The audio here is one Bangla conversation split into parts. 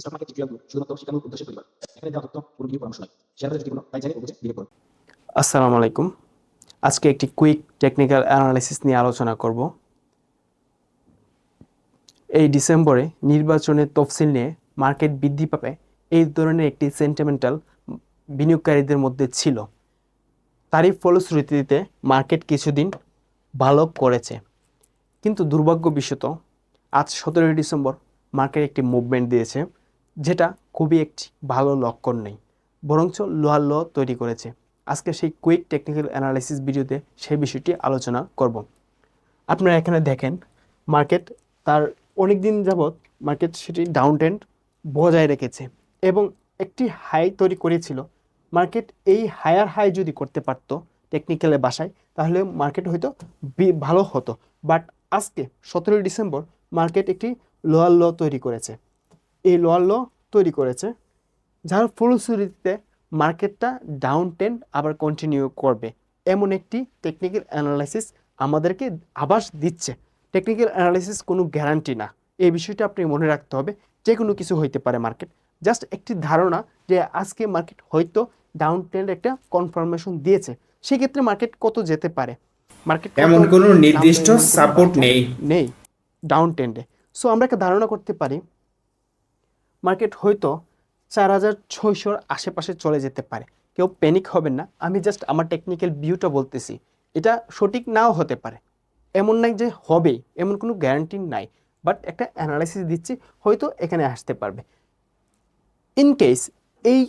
স্টক মার্কেট টিউটোরিয়ালগুলো শুধুমাত্র শিক্ষামূলক উদ্দেশ্যে তৈরি করা এখানে দেওয়া তথ্য কোনো ভিডিও পরামর্শ নয় শেয়ার করার ঝুঁকিপূর্ণ তাই জানে বুঝে বিনিয়োগ করুন আসসালামু আলাইকুম। আজকে একটি কুইক টেকনিক্যাল অ্যানালাইসিস নিয়ে আলোচনা করব। এই ডিসেম্বরে নির্বাচনের তফসিল নিয়ে মার্কেট বৃদ্ধি পাবে এই ধরনের একটি সেন্টিমেন্টাল বিনিয়োগকারীদের মধ্যে ছিল। তারই ফলশ্রুতিতে মার্কেট কিছুদিন ভালো করেছে। কিন্তু দুর্ভাগ্য বিশ্বত আজ সতেরোই ডিসেম্বর মার্কেট একটি মুভমেন্ট দিয়েছে। যেটা খুবই একটি ভালো লক্ষণ নেই। বরঞ্চ লোহার ল তৈরি করেছে। আজকে সেই কুইক টেকনিক্যাল অ্যানালাইসিস ভিডিওতে সেই বিষয়টি আলোচনা করব। আপনারা এখানে দেখেন মার্কেট তার অনেক দিন যাবৎ মার্কেট সেটি ডাউন ট্রেন্ড বজায় রেখেছে এবং একটি হাই তৈরি করেছিল। মার্কেট এই হায়ার হাই যদি করতে পারতো টেকনিক্যালে বাসায়, তাহলে মার্কেট হয়তো ভালো হতো। বাট আজকে সতেরোই ডিসেম্বর মার্কেট একটি লোয়ার ল তৈরি করেছে। এই লোয়ার ল তৈরি করেছে যার ফলশ্রুতিতে মার্কেটটা ডাউন ট্রেন্ড আবার কন্টিনিউ করবে। এমন একটি টেকনিক্যাল অ্যানালাইসিস আমাদেরকে আভাস দিচ্ছে। টেকনিক্যাল অ্যানালাইসিস কোনো গ্যারান্টি না। এই বিষয়টা আপনি মনে রাখতে হবে যে কোনো কিছু হইতে পারে মার্কেট জাস্ট একটি ধারণা যে আজকে মার্কেট হয়তো ডাউন ট্রেন্ড একটা কনফার্মেশন দিয়েছে। সেক্ষেত্রে মার্কেট কত যেতে পারে? মার্কেট এমন কোনো নির্দিষ্ট সাপোর্ট নেই। নেই। ডাউন ট্রেন্ডে সো আমরা একটা ধারণা করতে পারি মার্কেট হয়তো চার হাজার ছয়শোর আশেপাশে চলে যেতে পারে। কেউ প্যানিক হবেন না। আমি জাস্ট আমার টেকনিক্যাল ভিউটা বলতেছি। এটা সঠিক নাও হতে পারে। এমন নাই যে হবে এমন কোনো গ্যারান্টি নাই। বাট একটা অ্যানালাইসিস দিচ্ছি, হয়তো এখানে আসতে পারবে। ইন কেস এই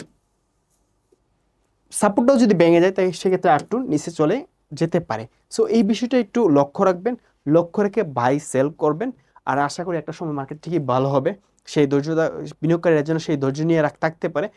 সাপোর্টটাও যদি ভেঙে যায়, তাই সেক্ষেত্রে একটু নিচে চলে যেতে পারে। সো এই বিষয়টা একটু লক্ষ্য রাখবেন। লক্ষ্য রেখে বাই সেল করবেন। আর আশা করি একটা সময় মার্কেট ঠিকই ভালো হবে। সেই ধৈর্য বিনিয়োগকারীরা যেন সেই ধৈর্য নিয়ে রাখ থাকতে পারে